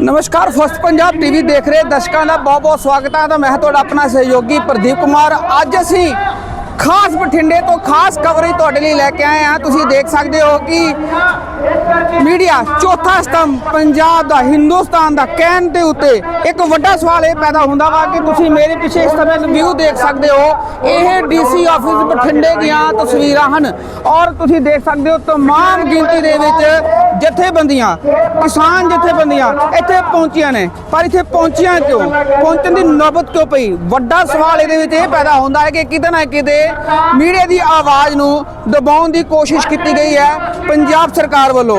ਨਮਸਕਾਰ, first Punjab TV ਦੇਖ ਰਹੇ ਦਰਸ਼ਕਾਂ ਦਾ ਬਹੁਤ ਬਹੁਤ ਸਵਾਗਤ ਹੈ। ਤਾਂ ਮੈਂ ਤੁਹਾਡਾ ਆਪਣਾ ਸਹਿਯੋਗੀ ਪ੍ਰਦੀਪ ਕੁਮਾਰ। ਅੱਜ ਅਸੀਂ ਖਾਸ ਬਠਿੰਡੇ ਤੋਂ ਖਾਸ ਕਵਰੇਜ ਤੁਹਾਡੇ ਲਈ ਲੈ ਕੇ ਆਏ ਹਾਂ। ਤੁਸੀਂ ਦੇਖ ਸਕਦੇ ਹੋ ਕਿ ਮੀਡੀਆ ਚੌਥਾ ਸਤੰਭ ਪੰਜਾਬ ਦਾ, ਹਿੰਦੁਸਤਾਨ ਦਾ ਕਹਿਣ ਦੇ ਉੱਤੇ ਇੱਕ ਵੱਡਾ ਸਵਾਲ ਇਹ ਪੈਦਾ ਹੁੰਦਾ ਵਾ ਕਿ ਤੁਸੀਂ ਮੇਰੇ ਪਿੱਛੇ ਇਸ ਸਮੇਂ ਵਿਊ ਦੇਖ ਸਕਦੇ ਹੋ। ਇਹ ਡੀਸੀ ਆਫਿਸ ਬਠਿੰਡੇ ਦੀਆਂ ਤਸਵੀਰਾਂ ਹਨ। ਔਰ ਤੁਸੀਂ ਦੇਖ ਸਕਦੇ ਹੋ ਤਮਾਮ ਗਿਣਤੀ ਦੇ ਵਿੱਚ ਜਥੇਬੰਦੀਆਂ, ਕਿਸਾਨ ਜਥੇਬੰਦੀਆਂ ਇੱਥੇ ਪਹੁੰਚੀਆਂ ਨੇ। ਪਰ ਇੱਥੇ ਪਹੁੰਚੀਆਂ ਕਿਉਂ? ਪਹੁੰਚਣ ਦੀ ਨੌਬਤ ਕਿਉਂ ਪਈ? ਵੱਡਾ ਸਵਾਲ ਇਹਦੇ ਵਿੱਚ ਇਹ ਪੈਦਾ ਹੁੰਦਾ ਹੈ ਕਿ ਕਿਤੇ ਨਾ ਕਿਤੇ ਮੀਡੀਆ ਦੀ ਆਵਾਜ਼ ਨੂੰ ਦਬਾਉਣ ਦੀ ਕੋਸ਼ਿਸ਼ ਕੀਤੀ ਗਈ ਹੈ ਪੰਜਾਬ ਸਰਕਾਰ ਵੱਲੋਂ।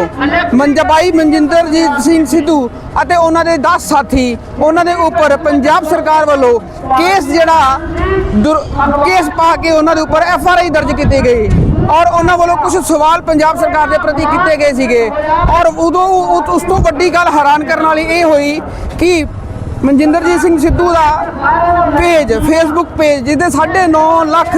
ਮੰਜਬਾਈ ਮਨਜਿੰਦਰਜੀਤ ਸਿੰਘ ਸਿੱਧੂ ਅਤੇ ਉਹਨਾਂ ਦੇ 10 ਸਾਥੀ ਉਹਨਾਂ ਦੇ ਉੱਪਰ ਪੰਜਾਬ ਸਰਕਾਰ ਵੱਲੋਂ ਕੇਸ ਜਿਹੜਾ ਦੁਰ- ਕੇਸ ਪਾ ਕੇ ਉਹਨਾਂ ਦੇ ਉੱਪਰ ਐਫ ਆਰ ਆਈ ਦਰਜ ਕੀਤੀ ਗਈ ਔਰ ਉਹਨਾਂ ਵੱਲੋਂ ਕੁਝ ਸਵਾਲ ਪੰਜਾਬ ਸਰਕਾਰ ਦੇ ਪ੍ਰਤੀ ਕੀਤੇ ਗਏ ਸੀਗੇ ਔਰ ਉਦੋਂ ਉਸ ਤੋਂ ਵੱਡੀ ਗੱਲ ਹੈਰਾਨ ਕਰਨ ਵਾਲੀ ਇਹ ਹੋਈ ਕਿ ਮਨਜਿੰਦਰਜੀਤ ਸਿੰਘ ਸਿੱਧੂ ਦਾ ਪੇਜ ਫੇਸਬੁੱਕ ਪੇਜ ਜਿਹਦੇ 9.5 ਲੱਖ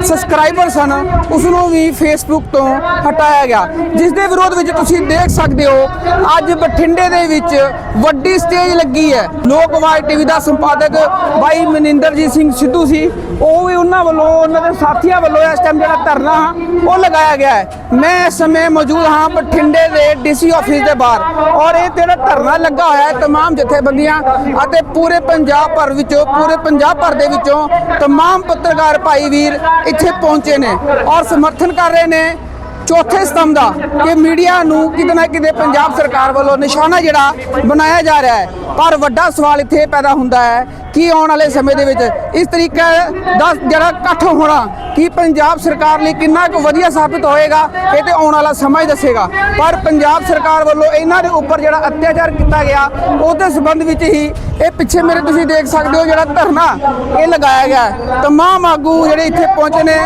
ਸਬਸਕ੍ਰਾਈਬਰ ਸਨ ਉਸ ਨੂੰ ਵੀ ਫੇਸਬੁੱਕ ਤੋਂ ਹਟਾਇਆ ਗਿਆ ਜਿਸ ਦੇ ਵਿਰੋਧ ਵਿੱਚ ਤੁਸੀਂ ਦੇਖ ਸਕਦੇ ਹੋ ਅੱਜ ਬਠਿੰਡੇ ਦੇ ਵਿੱਚ ਵੱਡੀ ਸਟੇਜ ਲੱਗੀ ਹੈ ਲੋਕ ਆਵਾਜ਼ ਟੀਵੀ ਦਾ ਸੰਪਾਦਕ ਬਾਈ ਮਨਿੰਦਰਜੀਤ ਸਿੰਘ ਸਿੱਧੂ ਸੀ ਉਹ ਵੀ ਉਹਨਾਂ ਵੱਲੋਂ ਉਹਨਾਂ ਦੇ ਸਾਥੀਆਂ ਵੱਲੋਂ ਇਸ ਟਾਈਮ ਜਿਹੜਾ ਧਰਨਾ ਉਹ ਲਗਾਇਆ ਗਿਆ ਹੈ ਮੈਂ ਇਸ ਸਮੇਂ ਮੌਜੂਦ ਹਾਂ ਬਠਿੰਡੇ ਦੇ ਡੀਸੀ ਆਫਿਸ ਦੇ ਬਾਹਰ ਔਰ ਇਹ ਜਿਹੜਾ ਧਰਨਾ ਲੱਗਾ ਹੋਇਆ ਹੈ तमाम ਜਥੇਬੰਦੀਆਂ ਅਤੇ ਪੂਰੇ ਪੰਜਾਬ ਭਰ ਵਿੱਚੋਂ ਪੂਰੇ ਪੰਜਾਬ ਭਰ ਦੇ ਵਿੱਚੋਂ तमाम ਪੱਤਰਕਾਰ ਭਾਈ ਵੀਰ ਇੱਥੇ ਪਹੁੰਚੇ ਨੇ ਔਰ ਸਮਰਥਨ ਕਰ ਰਹੇ ਨੇ ਚੌਥੇ ਸਤੰਭ ਦਾ ਕਿ ਮੀਡੀਆ ਨੂੰ ਕਿਤੇ ਨਾ ਕਿਤੇ ਪੰਜਾਬ ਸਰਕਾਰ ਵੱਲੋਂ ਨਿਸ਼ਾਨਾ ਜਿਹੜਾ ਬਣਾਇਆ ਜਾ ਰਿਹਾ ਹੈ ਪਰ ਵੱਡਾ ਸਵਾਲ ਇੱਥੇ ਇਹ ਪੈਦਾ ਹੁੰਦਾ ਹੈ ਕਿ ਆਉਣ ਵਾਲੇ ਸਮੇਂ ਦੇ ਵਿੱਚ? ਇਸ ਤਰੀਕੇ ਦਾ ਜਿਹੜਾ ਇਕੱਠ ਹੋਣਾ, ਕਿ ਪੰਜਾਬ ਸਰਕਾਰ ਲਈ ਕਿੰਨਾ ਕੁ ਵਧੀਆ ਸਾਬਿਤ ਹੋਏਗਾ, ਇਹ ਤੇ ਆਉਣ ਵਾਲਾ ਸਮਾਂ ਹੀ ਦੱਸੇਗਾ। ਪਰ ਪੰਜਾਬ ਸਰਕਾਰ ਵੱਲੋਂ ਇਹਨਾਂ ਦੇ ਉੱਪਰ ਜਿਹੜਾ ਅਤਿਆਚਾਰ ਕੀਤਾ ਗਿਆ, ਉਹਦੇ ਸੰਬੰਧ ਵਿੱਚ ਹੀ ਇਹ ਪਿੱਛੇ ਮੇਰੇ ਤੁਸੀਂ ਦੇਖ ਸਕਦੇ ਹੋ ਜਿਹੜਾ ਧਰਨਾ ਇਹ ਲਗਾਇਆ ਗਿਆ ਤਮਾਮ ਆਗੂ ਜਿਹੜੇ ਇੱਥੇ ਪਹੁੰਚੇ ਨੇ,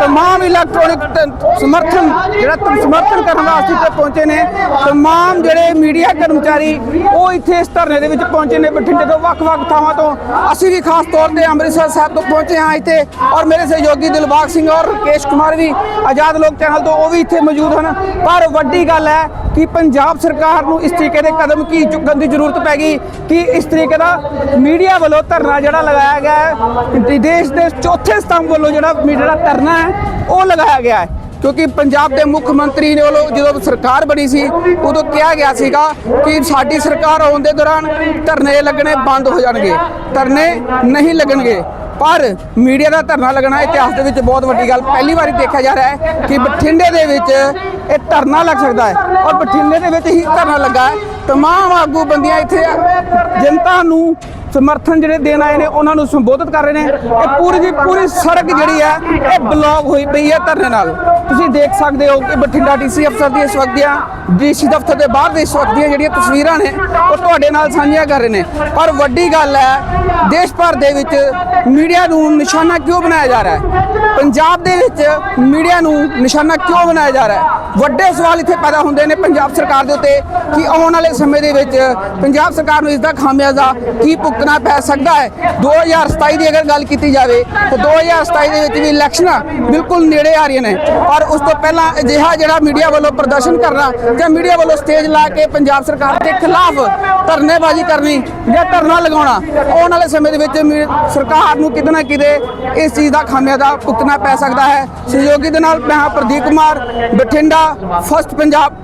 ਤਮਾਮ ਇਲੈਕਟ੍ਰੋਨਿਕ ਸਮਰਥਨ, ਜਿਹੜਾ ਸਮਰਥਨ ਕਰਨ ਵਾਸਤੇ ਇੱਥੇ ਪਹੁੰਚੇ ਨੇ, ਤਮਾਮ ਜਿਹੜੇ ਮੀਡੀਆ ਕਰਮਚਾਰੀ, ਉਹ ਇੱਥੇ ਇਸ ਧਰਨੇ ਦੇ ਵਿੱਚ ਪਹੁੰਚੇ ਨੇ ਬਠਿੰਡੇ ਤੋਂ ਵੱਖ-ਵੱਖ ਥਾਵਾਂ ਤੋਂ। ਅਸੀਂ ਵੀ ਖਾਸ ਤੌਰ ਤੇ ਅੰਮ੍ਰਿਤਸਰ ਸਾਹਿਬ ਤੋਂ ਪਹੁੰਚੇ ਹਾਂ ਇੱਥੇ ਔਰ ਮੇਰੇ ਸਹਿਯੋਗੀ ਦਿਲਬਾਗ ਸਿੰਘ ਔਰ ਕੇਸ਼ ਕੁਮਾਰ ਵੀ ਆਜ਼ਾਦ ਲੋਕ ਚੈਨਲ ਤੋਂ ਉਹ ਵੀ ਇੱਥੇ ਮੌਜੂਦ ਹਨ। ਪਰ ਵੱਡੀ ਗੱਲ ਹੈ ਕਿ ਪੰਜਾਬ ਸਰਕਾਰ ਨੂੰ ਇਸ ਤਰੀਕੇ ਦੇ ਕਦਮ ਕੀ ਚੁੱਕਣ ਦੀ ਜ਼ਰੂਰਤ ਪੈ ਗਈ ਕਿ ਇਸ ਤਰੀਕੇ ਦਾ ਮੀਡੀਆ ਵੱਲੋਂ ਧਰਨਾ ਜਿਹੜਾ ਲਗਾਇਆ ਗਿਆ ਹੈ ਦੇਸ਼ ਦੇ ਚੌਥੇ ਸਤੰਭ ਵੱਲੋਂ ਜਿਹੜਾ ਮੀਡੀਆ ਦਾ ਧਰਨਾ ਹੈ, ਉਹ ਲਗਾਇਆ ਗਿਆ ਹੈ। ਕਿਉਂਕਿ ਪੰਜਾਬ ਦੇ ਮੁੱਖ ਮੰਤਰੀ ਨੇ ਵੱਲੋਂ ਜਦੋਂ ਸਰਕਾਰ ਬਣੀ ਸੀ, ਉਦੋਂ ਕਿਹਾ ਗਿਆ ਸੀਗਾ ਕਿ ਸਾਡੀ ਸਰਕਾਰ ਆਉਣ ਦੇ ਦੌਰਾਨ ਧਰਨੇ ਲੱਗਣੇ ਬੰਦ ਹੋ ਜਾਣਗੇ। ਧਰਨੇ ਨਹੀਂ ਲੱਗਣਗੇ। ਪਰ ਮੀਡੀਆ ਦਾ ਧਰਨਾ ਲੱਗਣਾ ਇਤਿਹਾਸ ਦੇ ਵਿੱਚ ਬਹੁਤ ਵੱਡੀ ਗੱਲ। ਪਹਿਲੀ ਵਾਰੀ ਦੇਖਿਆ ਜਾ ਰਿਹਾ ਹੈ ਕਿ ਬਠਿੰਡੇ ਦੇ ਵਿੱਚ ਇਹ ਧਰਨਾ ਲੱਗ ਸਕਦਾ ਹੈ ਔਰ ਬਠਿੰਡੇ ਦੇ ਵਿੱਚ ਹੀ ਧਰਨਾ ਲੱਗਾ ਹੈ। ਤਮਾਮ ਆਗੂ ਬੰਦੀਆਂ ਇੱਥੇ ਜਨਤਾ ਨੂੰ ਸਮਰਥਨ ਜਿਹੜੇ ਦੇਣ ਆਏ ਨੇ, ਉਹਨਾਂ ਨੂੰ ਸੰਬੋਧਿਤ ਕਰ ਰਹੇ ਨੇ। ਇਹ ਪੂਰੀ ਦੀ ਪੂਰੀ ਸੜਕ ਜਿਹੜੀ ਹੈ, ਇਹ ਬਲੌਕ ਹੋਈ ਪਈ ਹੈ ਧਰਨੇ ਨਾਲ। ਤੁਸੀਂ ਦੇਖ ਸਕਦੇ ਹੋ ਕਿ ਬਠਿੰਡਾ ਡੀਸੀ ਅਫਸਰ ਦੀ ਇਸ ਵਕਤ ਦੀਆਂ, ਡੀਸੀ ਦਫ਼ਤਰ ਦੇ ਬਾਹਰ ਦੇ ਇਸ ਵਕਤ ਦੀਆਂ ਜਿਹੜੀਆਂ ਤਸਵੀਰਾਂ ਨੇ, ਉਹ ਤੁਹਾਡੇ ਨਾਲ ਸਾਂਝੀਆਂ ਕਰ ਰਹੇ ਨੇ। ਪਰ ਵੱਡੀ ਗੱਲ ਹੈ, ਦੇਸ਼ ਭਰ ਦੇ ਵਿੱਚ ਮੀਡੀਆ ਨੂੰ ਨਿਸ਼ਾਨਾ ਕਿਉਂ ਬਣਾਇਆ ਜਾ ਰਿਹਾ ਹੈ? ਪੰਜਾਬ ਦੇ ਵਿੱਚ ਮੀਡੀਆ ਨੂੰ ਨਿਸ਼ਾਨਾ ਕਿਉਂ ਬਣਾਇਆ ਜਾ ਰਿਹਾ ਹੈ? ਵੱਡੇ ਸਵਾਲ ਇੱਥੇ ਪੈਦਾ ਹੁੰਦੇ ਨੇ ਪੰਜਾਬ ਸਰਕਾਰ ਦੇ ਉੱਤੇ ਕਿ ਆਉਣ ਵਾਲੇ ਸਮੇਂ ਦੇ ਵਿੱਚ ਪੰਜਾਬ ਸਰਕਾਰ ਨੂੰ ਇਸ ਦਾ ਖਾਮਿਆਜ਼ਾ ਕੀ ਭੁਗਤਣਾ ਪੈ ਸਕਦਾ ਹੈ? 2027 ਦੀ ਅਗਰ ਗੱਲ ਕੀਤੀ ਜਾਵੇ, ਤਾਂ 2027 ਦੇ ਵਿੱਚ ਵੀ ਇਲੈਕਸ਼ਨਾਂ ਬਿਲਕੁਲ ਨੇੜੇ ਆ ਰਹੀਆਂ ਨੇ। ਪਰ ਉਸ ਤੋਂ ਪਹਿਲਾਂ ਅਜਿਹਾ ਜਿਹੜਾ ਮੀਡੀਆ ਵੱਲੋਂ ਪ੍ਰਦਰਸ਼ਨ ਕਰਨਾ ਜਾਂ ਮੀਡੀਆ ਵੱਲੋਂ ਸਟੇਜ ਲਾ ਕੇ ਪੰਜਾਬ ਸਰਕਾਰ ਦੇ ਖਿਲਾਫ ਧਰਨੇਬਾਜ਼ੀ ਕਰਨੀ ਜਾਂ ਧਰਨਾ ਲਗਾਉਣਾ, ਆਉਣ ਵਾਲੇ ਸਮੇਂ ਦੇ ਵਿੱਚ ਮੀ- ਸਰਕਾਰ ਨੂੰ ਕਿਤੇ ਨਾ ਕਿਤੇ ਇਸ ਚੀਜ਼ ਦਾ ਖਾਮਿਆਜ਼ਾ ਭੁਗਤਣਾ ਪੈ ਸਕਦਾ ਹੈ। ਸਹਿਯੋਗੀ ਦੇ ਨਾਲ ਮੈਂ ਹਾਂ ਪ੍ਰਦੀਪ ਕੁਮਾਰ, ਬਠਿੰਡਾ ਫਸਟ ਪੰਜਾਬ